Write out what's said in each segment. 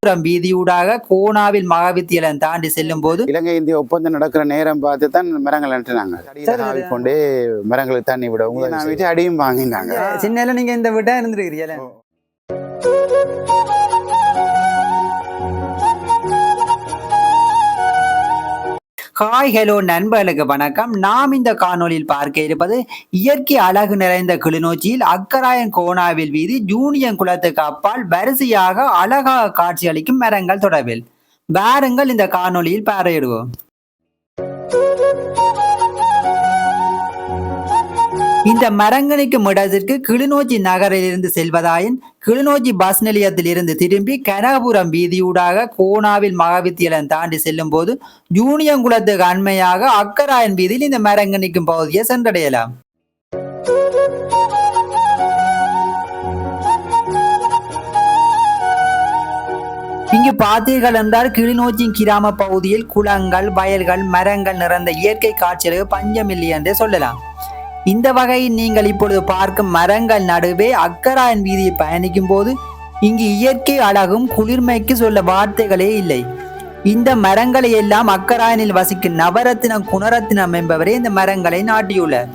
புறம் வீதியூடாக கோனாவில் மகாவித்தியாலயம் தாண்டி செல்லும் போது இலங்கை இந்திய ஒப்பந்தம் நடக்கிற நேரம் பார்த்து தான் மரங்கள் நட்டுனாங்க. கொண்டு மரங்களுக்கு தண்ணி விட நான் வீட்டு அடியும் வாங்கினாங்க. சின்ன நீங்க இந்த விட்டா இருந்திருக்கிறீங்களே? ஹாய் ஹலோ நண்பர்களுக்கு வணக்கம். நாம் இந்த காணொளியில் பார்க்க இருப்பது இயற்கை அழகு நிறைந்த கிளிநொச்சியில் அக்கராயன் கோணாவில் வீதி ஜூனியன் குளத்துக்கு அப்பால் வரிசையாக அழகாக காட்சியளிக்கும் மரங்கள் தொடர்பில். வாருங்கள் இந்த காணொலியில் பாரையிடுவோம் இந்த மரங்கணிக்கும் இடத்திற்கு கிளிநொச்சி நகரிலிருந்து செல்வதாயின் கிளிநொச்சி பஸ் நிலையத்தில் இருந்து திரும்பி கனகபுரம் வீதியூடாக கோணாவில் மகாவித்தியாலயம் தாண்டி செல்லும் போது யூனியங்குளத்துக்கு அண்மையாக அக்கராயன் வீதியில் இந்த மரங்கணிக்கும் பகுதியை சென்றடையலாம். இங்கு பார்த்தீர்கள் என்றால் கிளிநொச்சி கிராம பகுதியில் குளங்கள் வயல்கள் மரங்கள் நிறைந்த இயற்கை காட்சிகளுக்கு பஞ்சமில்லை என்றே சொல்லலாம். இந்த வகையில் நீங்கள் இப்பொழுது பார்க்கும் மரங்கள் நடுவே அக்கராயன் வீதியை பயணிக்கும் போது இங்கு இயற்கை அழகும் குளிர்மைக்கு சொல்ல வார்த்தைகளே இல்லை. இந்த மரங்களை எல்லாம் அக்கராயனில் வசிக்கும் நவரத்தினம் குணரத்தினம் என்பவரே இந்த மரங்களை நாட்டியுள்ளார்.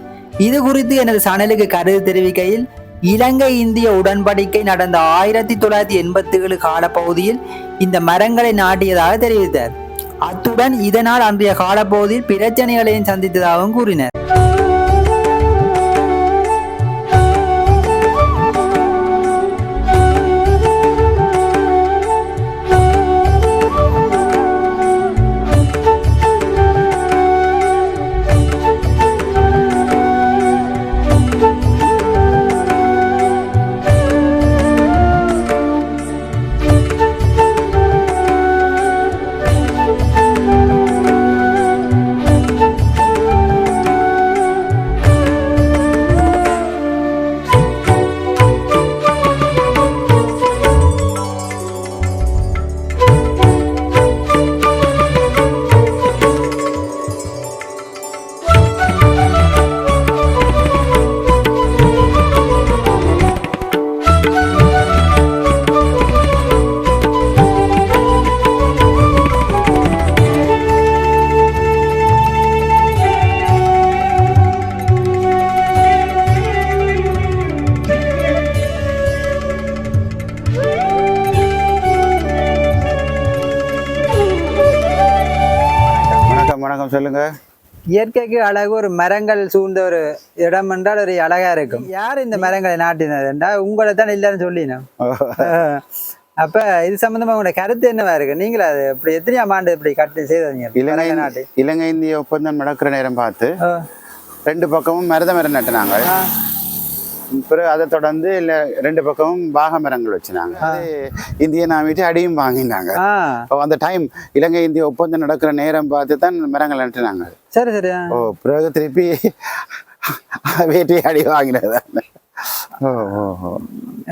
இது குறித்து எனது சனலுக்கு கருத்து தெரிவிக்கையில் இலங்கை இந்திய உடன்படிக்கை நடந்த ஆயிரத்தி தொள்ளாயிரத்தி எண்பத்தி ஏழு காலப்பகுதியில் இந்த மரங்களை நாட்டியதாக தெரிவித்தார். அத்துடன் இதனால் அன்றைய காலப்பகுதியில் பிரச்சனைகளையும் சந்தித்ததாகவும் கூறினர். வணக்கம் சொல்லுங்க. இயற்கைக்கு அழகு ஒரு மரங்கள் சூழ்ந்த ஒரு இடம் என்றால் ஒரு அழகா இருக்கும். யார் இந்த மரங்களை நாட்டினர் என்றால் உங்களை தான் இல்லைன்னு சொல்லினோம். அப்ப இது சம்பந்தமா உங்களோட கருத்து என்னவா இருக்கு? நீங்களா அது இப்படி எத்தனையாம் ஆண்டு இப்படி கட்டி செய்தீங்க? இலங்கை நாட்டி. இலங்கை இந்திய ஒப்பந்தம் நடக்கிற நேரம் பார்த்து ரெண்டு பக்கமும் மருத மரம் நட்டுனாங்க. பிறகு அதை தொடர்ந்து இல்லை ரெண்டு பக்கமும் பாக மரங்கள் வச்சுனாங்க அது இந்திய நாமிட்டு அடியும் வாங்கினாங்க. அப்போ அந்த டைம் இலங்கை இந்திய ஒப்பந்தம் நடக்கிற நேரம் பார்த்து தான் மரங்கள் நட்டுனாங்க. சரி சரி. ஓ பிறகு திருப்பி வேட்டி அடி வாங்கினது.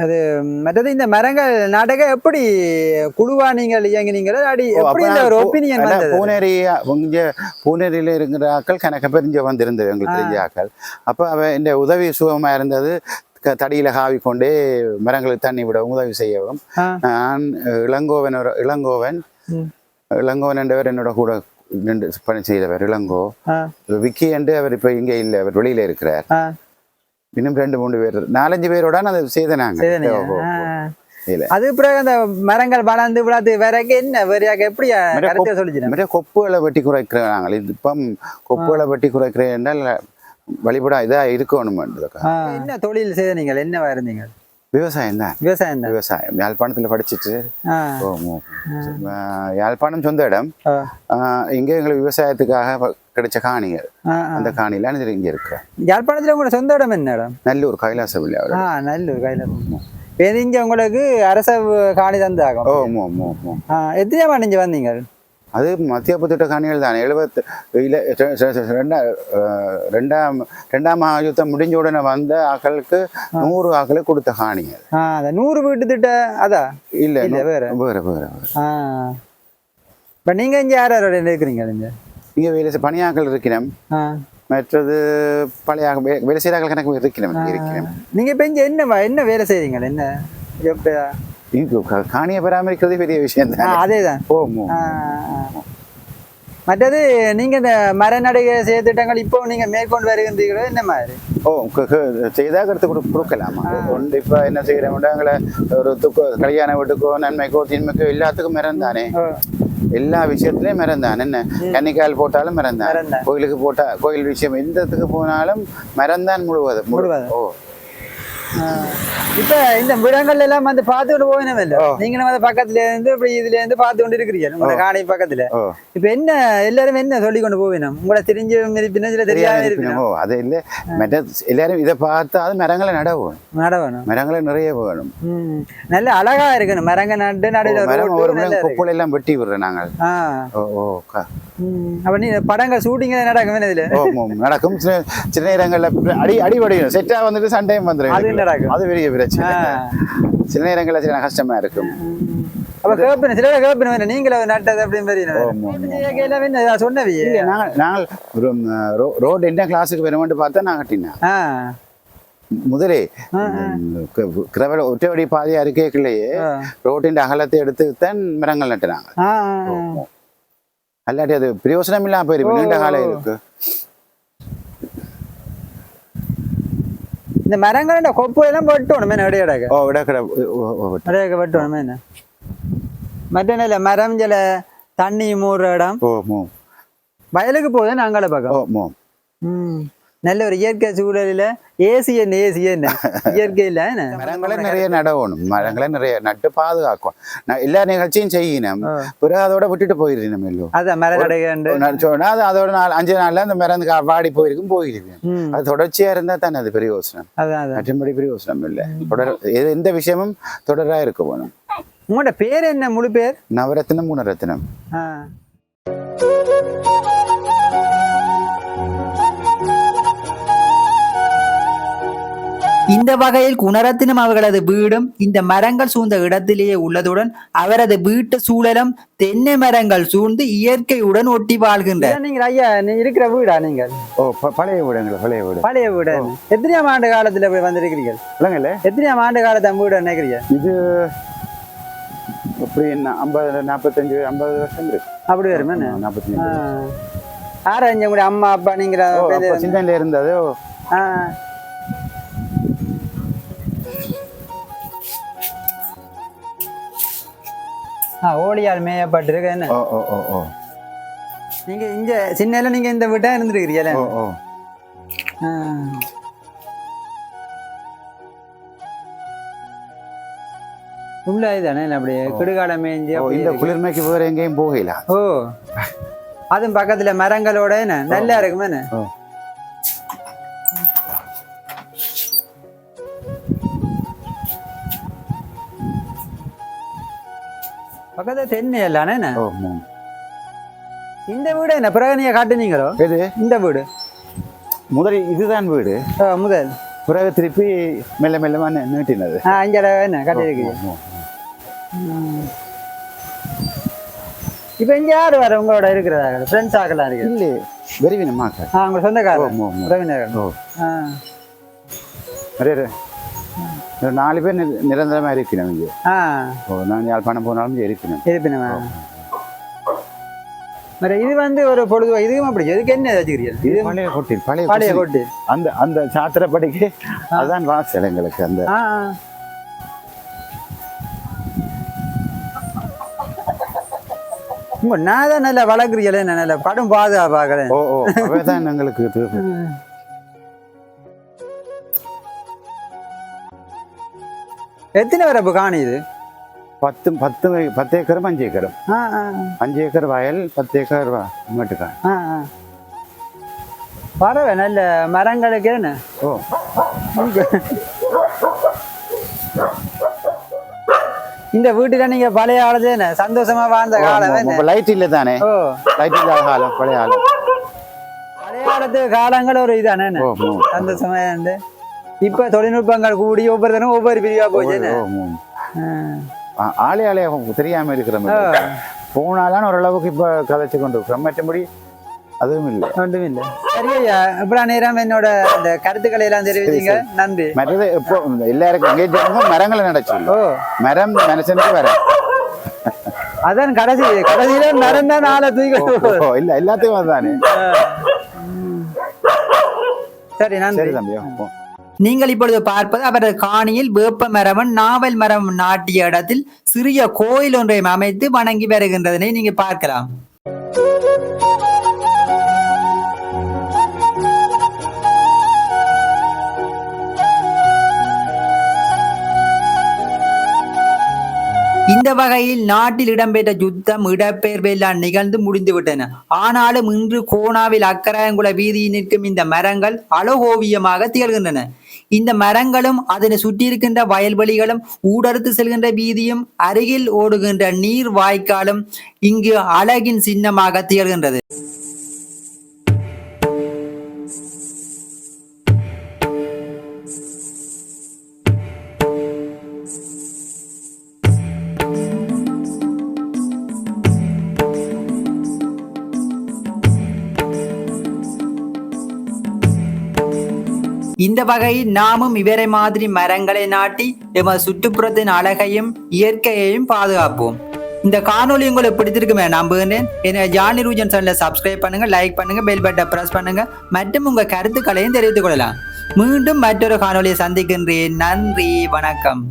அது மற்றது இந்த மரங்கள் நாடக எப்படி குழுவா நீங்கள் இயங்கினீங்களோ அடி எப்படி இந்த ஒரு ஒப்பீனியன் பூனேரி இங்க பூனேரியில இருக்கிற ஆக்கள் கணக்கு பெரிஞ்ச வந்திருந்தது எங்களுக்கு தெரிஞ்ச ஆக்கள். அப்போ அவ இந்த உதவி சுகமா இருந்தது தடியில காவி கொண்டே மரங்களுக்கு தண்ணி விடவும் உதவி செய்யவும். நான் இளங்கோவன் ஒரு இளங்கோவன். இளங்கோவன் என்றவர் என்னோட கூட பணி செய்தவர் இளங்கோ. விக்கி என்று அவர் இப்போ இங்கே இல்லை அவர் வெளியில இருக்கிறார். இன்னும் ரெண்டு மூணு பேர் நாலஞ்சு பேரோட அதை செய்தனாங்க அது பிறகு அந்த மரங்கள் வளர்ந்து விழாது வரைக்கும் என்ன வேறையாக எப்படி கருத்தை சொல்லிச்சு கொப்புகளை வெட்டி குறைக்கிறோம் நாங்கள் இது இപ്പം கொப்புகளை வெட்டி குறைக்கிறேன் என்றால் வழிபடா இதா இருக்கணுமென்றதுக்கா என்ன தொழில் செய்த நீங்கள் என்னவா இருந்தீங்க விவசாயம் தான். விவசாயம் தான். விவசாயம். யாழ்ப்பாணத்தில் படிச்சுட்டு. யாழ்ப்பாணம் சொந்த இடம். இங்கே எங்களுக்கு விவசாயத்துக்காக கிடைச்ச காணிகள். அந்த காணியில இது இங்கே இருக்கிறேன் யாழ்ப்பாணத்துல உங்களோட சொந்த இடம் என்ன இடம்? நல்லூர் கைலாச வில்லை ஆ நல்லூர் கையில இங்க உங்களுக்கு அரச காணி தந்தாகும். ஓ மோ மோ மோ. ஆ, எத்தனையாம் ஆண்டு இங்க வந்தீங்க? அது மத்திய புத்திட்ட காணிகள் தான். எழுபத்து இல்லை ரெண்டா ரெண்டாம் ரெண்டாம் மகாயுத்தம் முடிஞ்ச உடனே வந்த ஆக்களுக்கு நூறு ஆக்களுக்கு கொடுத்த காணிகள். நூறு வீட்டு திட்ட அதா? இல்லை வேற. வேற வேற இப்ப நீங்க இங்க யார் யாரோட இருக்கிறீங்க இங்க? இங்கே வேலை பணியாக்கள் இருக்கிறோம் மற்றது பழைய வேலை செய்கிறார்கள் கணக்கு இருக்கிறோம் இருக்கிறோம் நீங்க இப்ப இங்க என்ன என்ன வேலை செய்றீங்க? என்ன? காணியை பராமரிக்கிறதே பெரிய விஷயம் தான். அதேதான். ஓமோ ஆ, மற்றது நீங்க இந்த மரநடுகை செயற்திட்டங்கள் இப்போ நீங்க மேற்கொண்டு வருகின்றீங்களோ என்ன மாதிரி? ஓ செய்தா கருத்து கொடு கொடுக்கலாமா? ஒன்று இப்போ என்ன செய்கிறோம்னா எங்களை ஒரு துக்கோ கல்யாண வீட்டுக்கோ நன்மைக்கோ தீன்மைக்கோ எல்லாத்துக்கும் மரம் தானே எல்லா விஷயத்துலயும் மரம் தான் என்ன கன்னிக்கால் போட்டாலும் மரம் தான் மரம்தான். கோயிலுக்கு போட்டா கோயில் விஷயம் எந்த இடத்துக்கு போனாலும் மரம் தான் முழுவதும் முழு- முழுவதும். ஓ. இப்ப இந்த விடங்கள் எல்லாம் வந்து பார்த்துட்டு போகணும் இல்ல நீங்களும் வந்து பக்கத்துல இருந்து இப்படி இதுல இருந்து பார்த்து கொண்டு இருக்கிறீங்க உங்களோட காணி பக்கத்துல. இப்ப என்ன எல்லாரும் என்ன சொல்லி கொண்டு போவினோம் உங்களை தெரிஞ்சு இருப்பினும் சில தெரியாம இருப்பினும் அது இல்லை. மற்ற எல்லாரும் இதை பார்த்தா அது மரங்களை நட வேணும் நட வேணும் மரங்களை நிறைய வேணும். நல்ல அழகா இருக்கணும். மரங்க நட்டு நடுவில் ஒரு. கொப்புள் எல்லாம் வெட்டி விடுறோம் நாங்கள். அப்ப நீ படங்கள் ஷூட்டிங் நடக்கும் இதுல? நடக்கும். சில சில நேரங்களில் அடி அடிபடியும். செட்டா வந்துட்டு சண்டையும் வந்துடும். நடக்கும். அது பெரிய பிரச்சனை. சில நேரங்களில் சில கஷ்டமா இருக்கும். அப்ப கேப்பின சில கேப்பின வேணும். நீங்களும் நட்டது அப்படின்னு சொன்னவியே இல்ல, நாங்கள் ஒரு ரோடு என்ன கிளாஸுக்கு வேணுமென்று பார்த்தா நான் கட்டினேன். முதலே கிரவல ஒற்றைவடி பாதையா இருக்கேக்குள்ளேயே ஆ. ரோட்டின் அகலத்தை எடுத்து தான் மரங்கள் நட்டுனாங்க. அல்லாட்டி அது பிரயோசனம் இல்லாம போயிருக்கு நீண்ட காலம் இருக்கு. இந்த என்ன இடையடக்க ஓ விடக்கட இடையக்க வெட்டணும் என்ன மற்ற நில மரம் சில தண்ணி மூடுற இடம் ஓ மோ வயலுக்கு போகுது நாங்கள ஓ பக்கம் மோ ம். நல்ல ஒரு இயற்கை சூழலில் ஏசி என்ன ஏசி என்ன? இயற்கை இல்ல என்ன? மரங்களை நிறைய நடவணும். மரங்களை நிறைய நட்டு பாதுகாக்கும். எல்லா நிகழ்ச்சியும் செய்யணும். பிறகு அதோட விட்டுட்டு போயிருக்கணும் நம்ம எல்லோரும் அதான் மர நடைகண்டு. சொன்னா அது அதோட நாலு அஞ்சு நாள்ல அந்த மரம் வாடி போயிருக்கும் போயிருக்கு ம். அது தொடர்ச்சியா இருந்தா தானே அது பிரயோசனம். அதான் அதான். மற்றபடி பிரயோசனம் இல்லை. தொடர் எந்த விஷயமும் தொடரா இருக்க வேணும். உங்களோட பேர் என்ன? முழு பேர்? நவரத்தினம் குணரத்தினம் இந்த வகையில் குணரத்தினம் அவர்களது வீடும் இந்த மரங்கள் சூழ்ந்த இடத்திலேயே உள்ளதுடன் அவரது வீட்டு சூழலும் தென்னை மரங்கள் சூழ்ந்து இயற்கையுடன் ஒட்டி வாழ்கின்ற. நீங்க ஐயா நீ இருக்கிற வீடா நீங்கள்? ஓ பழைய வீடுங்களா பழைய வீடு? பழைய வீடு. எத்தனையாம் ஆண்டு காலத்துல போய் வந்திருக்கிறீர்கள்? இல்லைங்கல்ல எத்தனையாம் ஆண்டு காலத்தை வீடு நினைக்கிறீங்க? இது எப்படி என்ன ஐம்பது நாற்பத்தஞ்சு ஐம்பது வருஷம் இருக்கு. அப்படி வருமா? நாற்பத்தஞ்சு ஆ. யாரா இங்க உங்களுடைய அம்மா அப்பா அப்போ சிந்தனையில் இருந்தது ஓடியால் மேயப்பட்டிருக்கு என்ன ஓ ஓ ஓ ஓ. நீங்க இங்க சின்ன நீங்க இந்த வீட்டா இருந்திருக்கிறீங்களே? ஓ ஓ. உள்ள இதுதானே அப்படியே? கிடுகால மேய்ஞ்சி இந்த. குளிர்மைக்கு வேற எங்கேயும் போகல. ஓ. அதுவும் பக்கத்துல மரங்களோட என்ன? நல்லா இருக்குமே என்ன பக்கத்துல தென்னை இல்லானே என்ன. இந்த வீடு என்ன? பிறகு நீங்க காட்டுனீங்களோ? எது? இந்த வீடு. முதல் இதுதான் வீடு. முதல். பிறகு திருப்பி மெல்ல மெல்லமா நீ- நீட்டினது. ஆ இங்க என்ன ஓ. இப்போ இங்க யார் வர உங்களோட இருக்கிறதா ஃப்ரெண்ட்ஸ் ஆகலாம் இருக்கு? இல்லை வெறிவினமாக்க ஆ உங்க சொந்தக்காரர். ஓ, ஓ, நிறைய நாலு பேர் நிர- நிரந்தரமா இருக்கணும் இங்கே ஓ நான் யாழ்ப்பாணம் போனாலும் இருக்கணும் இருப்பினுமா மற்ற இது வந்து ஒரு பொழுது இதுவும் அப்படி இதுக்கு என்ன வச்சுக்கிறீங்க இது பழைய கொட்டில் பழைய பழைய குடிசை. கொட்டு அந்த அந்த சாத்திரப்படிக்கு அதான் வாசல் எங்களுக்கு அந்த நான் தான் நல்லா வளர்க்குறீங்களே நல்ல படம் பாதுகாப்பாக்கல ஓ ஓ அவைதான் எங்களுக்கு எத்தனை வரப்பு காணி இது? பத்து பத்து பத்து ஏக்கரும் அஞ்சு ஏக்கரும். அஞ்சு ஏக்கர் வயல் பத்து ஏக்கர் ஆ பறவை நல்ல மரங்களுக்கு என்ன? ஓ. இந்த வீட்டுல நீங்க பழைய காலத்துல என்ன? சந்தோஷமா வாழ்ந்த காலம் லைட் இல்லை தானே? லைட் இல்லாத காலம் பழைய காலம் பழைய காலத்து காலங்கள் ஒரு இதானே சந்தோஷமா இருந்து இப்ப தொழில்நுட்பங்கள் கூடி ஒவ்வொருத்தரும் ஒவ்வொரு பிரிவா போச்சு ஆளே ஆளே தெரியாம இருக்கிற மாதிரி. போனாலும் ஓரளவுக்கு இப்ப கதைச்சு கொண்டு இருக்கிறோம் மற்றபடி அதுவும் இல்லை. ஒன்றும் இல்லை. சரி ஐயா இவ்வளோ நேரம் என்னோட அந்த கருத்துக்களை எல்லாம் தெரிவிச்சீங்க நன்றி. மற்றது இப்போ எல்லாருக்கும் எங்கேஜ் மரங்களை நடச்சு மரம் மனுஷனுக்கு வர. அதான் கடைசி கடைசியில மரம் தான் நாளை தூக்கி இல்ல எல்லாத்தையும் அதுதானே. சரி நன்றி. சரி தம்பி. நீங்கள் இப்பொழுது பார்ப்பது அவரது காணியில் வேப்ப மரமும் நாவல் மரம் நாட்டிய இடத்தில் சிறிய கோயில் ஒன்றையும் அமைத்து வணங்கி வருகின்றதனை நீங்க பார்க்கலாம். இந்த வகையில் நாட்டில் இடம்பெற்ற யுத்தம் இடப்பெயர்வு எல்லாம் நிகழ்ந்து முடிந்துவிட்டன. ஆனாலும் இன்று கோணாவில் அக்கராயங்குள வீதியில் நிற்கும் இந்த மரங்கள் அழகோவியமாக திகழ்கின்றன. இந்த மரங்களும் அதனை சுற்றி இருக்கின்ற வயல்வெளிகளும் ஊடறுத்து செல்கின்ற வீதியும் அருகில் ஓடுகின்ற நீர் வாய்க்காலும் இங்கு அழகின் சின்னமாக திகழ்கின்றது. இந்த வகையில் நாமும் இவரை மாதிரி மரங்களை நாட்டி எமது சுற்றுப்புறத்தின் அழகையும் இயற்கையையும் பாதுகாப்போம். இந்த காணொளி உங்களுக்கு பிடித்திருக்குமே நம்புகிறேன். என்னை ஜானி ரூஜன் சேனலை சப்ஸ்கிரைப் பண்ணுங்க லைக் பண்ணுங்க பெல் பட்டை பிரஸ் பண்ணுங்க மற்றும் உங்க கருத்துக்களையும் தெரிவித்துக் கொள்ளலாம். மீண்டும் மற்றொரு காணொலியை சந்திக்கின்றேன். நன்றி வணக்கம்.